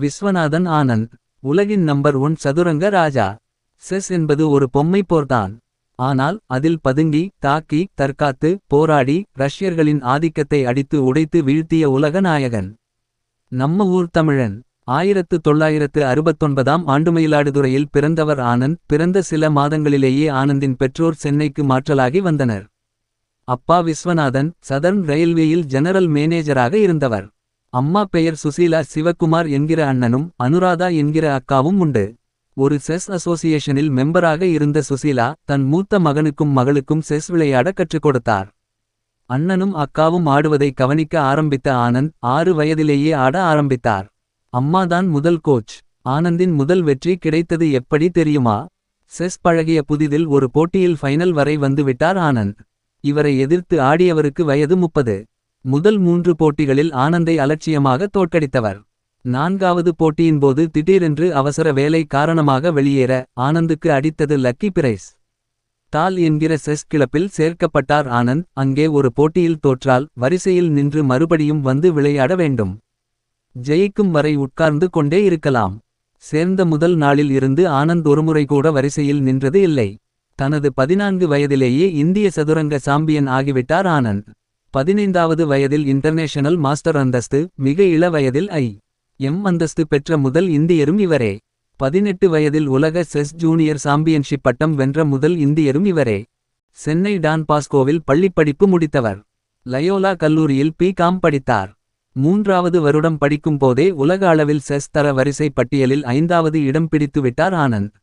விஸ்வநாதன் ஆனந்த் உலகின் number one சதுரங்க ராஜா. Chess என்பது ஒரு பொம்மை போர்தான். ஆனால் அதில் பதுங்கி தாக்கி தற்காத்து போராடி ரஷ்யர்களின் ஆதிக்கத்தை அடித்து உடைத்து வீழ்த்திய உலக நாயகன். நம்ம ஊர் தமிழன். ஆயிரத்து தொள்ளாயிரத்து அறுபத்தொன்பதாம் ஆண்டு மயிலாடுதுறையில் பிறந்தவர் ஆனந்த் பிறந்த சில மாதங்களிலேயே ஆனந்தின் பெற்றோர் சென்னைக்கு மாற்றலாகி வந்தனர். அப்பா விஸ்வநாதன் சதர்ன் ரயில்வேயில் ஜெனரல் மேனேஜராக இருந்தவர். அம்மா பெயர் சுசீலா சிவக்குமார் என்கிற அண்ணனும் அனுராதா என்கிற அக்காவும் உண்டு. ஒரு செஸ் அசோசியேஷனில் மெம்பராக இருந்த சுசீலா தன் மூத்த மகனுக்கும் மகளுக்கும் செஸ் விளையாட கற்றுக் கொடுத்தார். அண்ணனும் அக்காவும் ஆடுவதை கவனிக்க ஆரம்பித்த ஆனந்த் ஆறு வயதிலேயே ஆட ஆரம்பித்தார். அம்மாதான் முதல் கோச். ஆனந்தின் முதல் வெற்றி கிடைத்தது எப்படி தெரியுமா? செஸ் பழகிய புதிதில் ஒரு போட்டியில் ஃபைனல் வரை வந்துவிட்டார் ஆனந்த். இவரை எதிர்த்து ஆடியவருக்கு வயது முப்பது. முதல் மூன்று போட்டிகளில் ஆனந்தை அலட்சியமாக தோற்கடித்தவர். நான்காவது போட்டியின் போது திடீரென்று அவசர வேலை காரணமாக வெளியேற ஆனந்துக்கு அடித்தது லக்கி பிரைஸ். தால் என்கிற செஸ் கிளப்பில் சேர்க்கப்பட்டார் ஆனந்த் அங்கே ஒரு போட்டியில் தோற்றால் வரிசையில் நின்று மறுபடியும் வந்து விளையாட வேண்டும். ஜெயிக்கும் வரை உட்கார்ந்து கொண்டே இருக்கலாம். சேர்ந்த முதல் நாளில் இருந்து ஆனந்த் ஒருமுறை கூட வரிசையில் நின்றது இல்லை. தனது பதினான்கு வயதிலேயே இந்திய சதுரங்க சாம்பியன் ஆகிவிட்டார் ஆனந்த். பதினைந்தாவது வயதில் இன்டர்நேஷனல் மாஸ்டர் அந்தஸ்து மிக இள வயதில் ஐ. எம் அந்தஸ்து பெற்ற முதல் இந்தியரும் இவரே. பதினெட்டு வயதில் உலக செஸ் ஜூனியர் சாம்பியன்ஷிப் பட்டம் வென்ற முதல் இந்தியரும் இவரே. சென்னை டான் பாஸ்கோவில் பள்ளிப்படிப்பு முடித்தவர். லயோலா கல்லூரியில் பி. காம் படித்தார். மூன்றாவது வருடம் படிக்கும் போதே உலக அளவில் செஸ் தர வரிசை பட்டியலில் ஐந்தாவது இடம் பிடித்துவிட்டார் ஆனந்த்.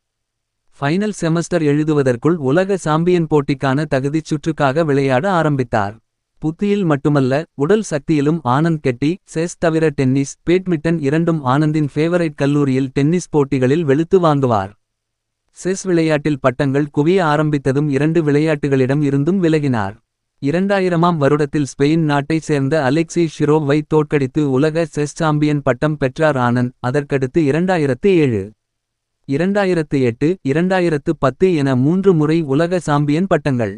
ஃபைனல் செமஸ்டர் எழுதுவதற்குள் உலக சாம்பியன் போட்டிக்கான தகுதிச் சுற்றுக்காக விளையாட ஆரம்பித்தார். புத்தியில் மட்டுமல்ல உடல் சக்தியிலும் ஆனந்த் கெட்டி செஸ் தவிர டென்னிஸ் பேட்மிட்டன் இரண்டும் ஆனந்தின் ஃபேவரைட் கல்லூரியில் டென்னிஸ் போட்டிகளில் வெளுத்து வாங்குவார். செஸ் விளையாட்டில் பட்டங்கள் குவிய ஆரம்பித்ததும் இரண்டு விளையாட்டுகளிடம் இருந்தும் விலகினார். இரண்டாயிரமாம் வருடத்தில் ஸ்பெயின் நாட்டைச் சேர்ந்த அலெக்சி ஷிரோவை தோற்கடித்து உலக செஸ் சாம்பியன் பட்டம் பெற்றார் ஆனந்த் அதற்கடுத்து இரண்டாயிரத்து ஏழு. இரண்டாயிரத்து எட்டு இரண்டாயிரத்து பத்து என மூன்று முறை உலக சாம்பியன் பட்டங்கள்.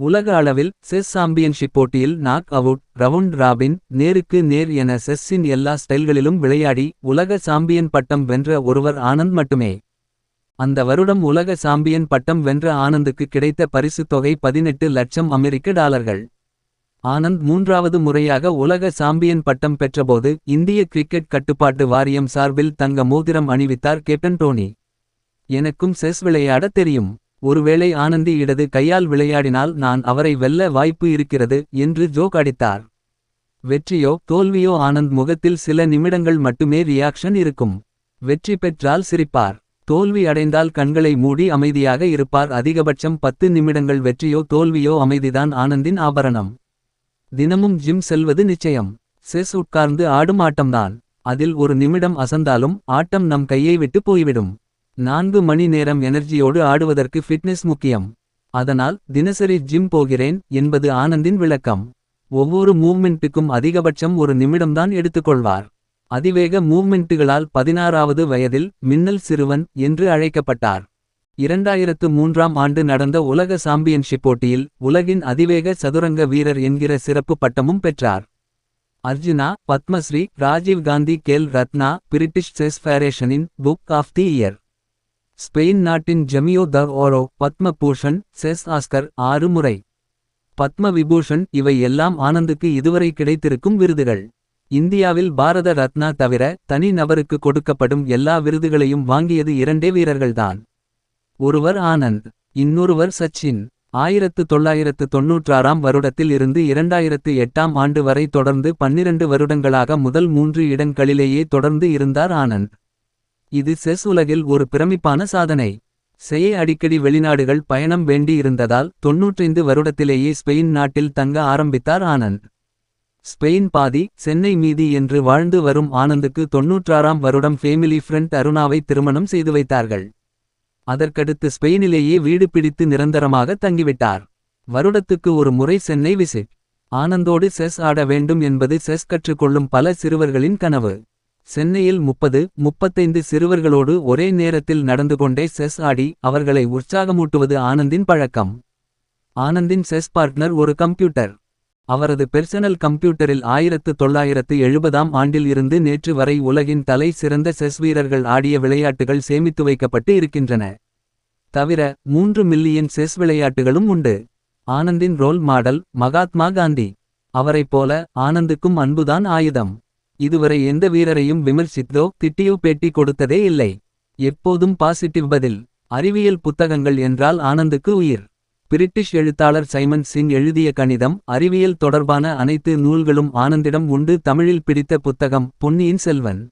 உலக அளவில் செஸ் சாம்பியன்ஷிப் போட்டியில் நாக் அவுட் ரவுண்ட் ராபின் நேருக்கு நேர் என செஸ்ஸின் எல்லா ஸ்டைல்களிலும் விளையாடி உலக சாம்பியன் பட்டம் வென்ற ஒருவர் ஆனந்த் மட்டுமே. அந்த வருடம் உலக சாம்பியன் பட்டம் வென்ற ஆனந்துக்கு கிடைத்த பரிசுத் தொகை பதினெட்டு லட்சம் அமெரிக்க டாலர்கள். ஆனந்த் மூன்றாவது முறையாக உலக சாம்பியன் பட்டம் பெற்றபோது இந்திய கிரிக்கெட் கட்டுப்பாட்டு வாரியம் சார்பில் தங்க மோதிரம் அணிவித்தார் கேப்டன் டோனி. எனக்கும் செஸ் விளையாட தெரியும். ஒருவேளை ஆனந்தி இடது கையால் விளையாடினால் நான் அவரை வெல்ல வாய்ப்பு இருக்கிறது என்று ஜோக் அடித்தார் வெற்றியோ தோல்வியோ ஆனந்த் முகத்தில் சில நிமிடங்கள் மட்டுமே ரியாக்ஷன் இருக்கும். வெற்றி பெற்றால் சிரிப்பார். தோல்வி அடைந்தால் கண்களை மூடி அமைதியாக இருப்பார். அதிகபட்சம் பத்து நிமிடங்கள் வெற்றியோ தோல்வியோ அமைதிதான் ஆனந்தின் ஆபரணம். தினமும் ஜிம் செல்வது நிச்சயம். செஸ் உட்கார்ந்து ஆடும் ஆட்டம்தான். அதில் ஒரு நிமிடம் அசந்தாலும் ஆட்டம் நம் கையை விட்டு போய்விடும். நான்கு மணி நேரம் எனர்ஜியோடு ஆடுவதற்கு ஃபிட்னஸ் முக்கியம். அதனால் தினசரி ஜிம் போகிறேன் என்பது ஆனந்தின் விளக்கம். ஒவ்வொரு மூவ்மெண்ட்டுக்கும் அதிகபட்சம் ஒரு நிமிடம்தான் எடுத்துக்கொள்வார். அதிவேக மூவ்மெண்ட்டுகளால் பதினாறாவது வயதில் மின்னல் சிறுவன் என்று அழைக்கப்பட்டார். இரண்டாயிரத்து மூன்றாம் ஆண்டு நடந்த உலக சாம்பியன்ஷிப் போட்டியில் உலகின் அதிவேக சதுரங்க வீரர் என்கிற சிறப்பு பட்டமும் பெற்றார். Arjuna Padmashri Rajiv Gandhi Khel Ratna British chess ஃபேரேஷனின் book of the year Spain நாட்டின் ஜெமியோ த ஓரோ பத்ம பூஷன் செஸ் ஆஸ்கர் ஆறு முறை. பத்ம விபூஷன் இவை எல்லாம் ஆனந்துக்கு இதுவரை கிடைத்திருக்கும் விருதுகள். இந்தியாவில் பாரத ரத்னா தவிர தனி நபருக்கு கொடுக்கப்படும் எல்லா விருதுகளையும் வாங்கியது இரண்டே வீரர்கள்தான். ஒருவர் ஆனந்த் இன்னொருவர் சச்சின். ஆயிரத்து தொள்ளாயிரத்து தொன்னூற்றாறாம் வருடத்தில் இருந்து இரண்டாயிரத்து எட்டாம் ஆண்டு வரை தொடர்ந்து பன்னிரண்டு வருடங்களாக முதல் மூன்று இடங்களிலேயே தொடர்ந்து இருந்தார் ஆனந்த். இது செஸ் உலகில் ஒரு பிரமிப்பான சாதனை. செயை அடிக்கடி வெளிநாடுகள் பயணம் வேண்டி இருந்ததால் தொன்னூற்றைந்து வருடத்திலேயே ஸ்பெயின் நாட்டில் தங்க ஆரம்பித்தார் ஆனந்த். ஸ்பெயின் பாதி சென்னை மீதி என்று வாழ்ந்து வரும் ஆனந்துக்கு தொன்னூற்றாறாம் வருடம் ஃபேமிலி ஃப்ரெண்ட் அருணாவை திருமணம் செய்து வைத்தார்கள். அதற்கடுத்து ஸ்பெயினிலேயே வீடு பிடித்து நிரந்தரமாக தங்கிவிட்டார். வருடத்துக்கு ஒரு முறை சென்னை விசிட். ஆனந்தோடு செஸ் ஆட வேண்டும் என்பது செஸ் கற்றுக்கொள்ளும் பல சிறுவர்களின் கனவு. சென்னையில் முப்பது முப்பத்தைந்து சிறுவர்களோடு ஒரே நேரத்தில் நடந்து கொண்டே செஸ் ஆடி அவர்களை உற்சாகமூட்டுவது ஆனந்தின் பழக்கம் ஆனந்தின் செஸ் பார்ட்னர் ஒரு கம்ப்யூட்டர் அவரது பெர்சனல் கம்ப்யூட்டரில் ஆயிரத்து தொள்ளாயிரத்து எழுபதாம் ஆண்டில் இருந்து நேற்று வரை உலகின் தலை சிறந்த செஸ் வீரர்கள் ஆடிய விளையாட்டுகள் சேமித்து வைக்கப்பட்டு இருக்கின்றன. தவிர மூன்று மில்லியன் செஸ் விளையாட்டுகளும் உண்டு. ஆனந்தின் ரோல் மாடல் மகாத்மா காந்தி. அவரைப் போல ஆனந்துக்கும் அன்புதான் ஆயுதம். இதுவரை எந்த வீரரையும் விமர்சித்தோ திட்டியோ பேட்டி கொடுத்ததே இல்லை. எப்போதும் பாசிட்டிவ் பதில். அறிவியல் புத்தகங்கள் என்றால் ஆனந்துக்கு உயிர். பிரிட்டிஷ் எழுத்தாளர் சைமன் சிங் எழுதிய கணிதம். அறிவியல் தொடர்பான அனைத்து நூல்களும் ஆனந்திடம் உண்டு தமிழில் பிடித்த புத்தகம் பொன்னியின் செல்வன்.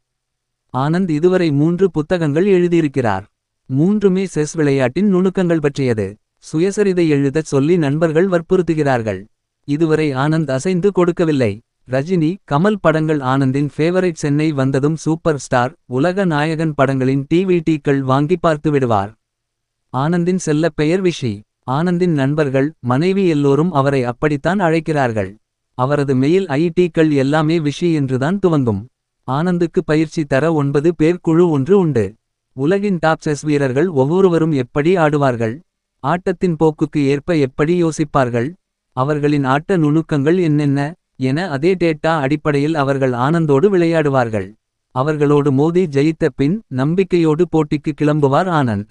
ஆனந்த் இதுவரை மூன்று புத்தகங்கள் எழுதியிருக்கிறார். மூன்றுமே செஸ் விளையாட்டின் நுணுக்கங்கள் பற்றியது. சுயசரிதை எழுதச் சொல்லி நண்பர்கள் வற்புறுத்துகிறார்கள். இதுவரை ஆனந்த் அசைந்து கொடுக்கவில்லை. ரஜினி கமல் படங்கள் ஆனந்தின் ஃபேவரைட் சென்னை வந்ததும் சூப்பர் ஸ்டார். உலக நாயகன் படங்களின் டிவிடிக்கள் வாங்கி பார்த்து விடுவார். ஆனந்தின் செல்ல பெயர் விஷி. ஆனந்தின் நண்பர்கள் மனைவி எல்லோரும் அவரை அப்படித்தான் அழைக்கிறார்கள். அவரது மெயில் ஐடிக்கள் எல்லாமே விஷி என்றுதான் துவங்கும். ஆனந்துக்கு பயிற்சி தர ஒன்பது பேர் குழு ஒன்று உண்டு. உலகின் டாப் செஸ் வீரர்கள் ஒவ்வொருவரும் எப்படி ஆடுவார்கள். ஆட்டத்தின் போக்குக்கு ஏற்ப எப்படி யோசிப்பார்கள். அவர்களின் ஆட்ட நுணுக்கங்கள் என்னென்ன. என அதே டேட்டா அடிப்படையில் அவர்கள் ஆனந்தோடு விளையாடுவார்கள். அவர்களோடு மோதி ஜெயித்த பின் நம்பிக்கையோடு போட்டிக்கு கிளம்புவார் ஆனந்த்.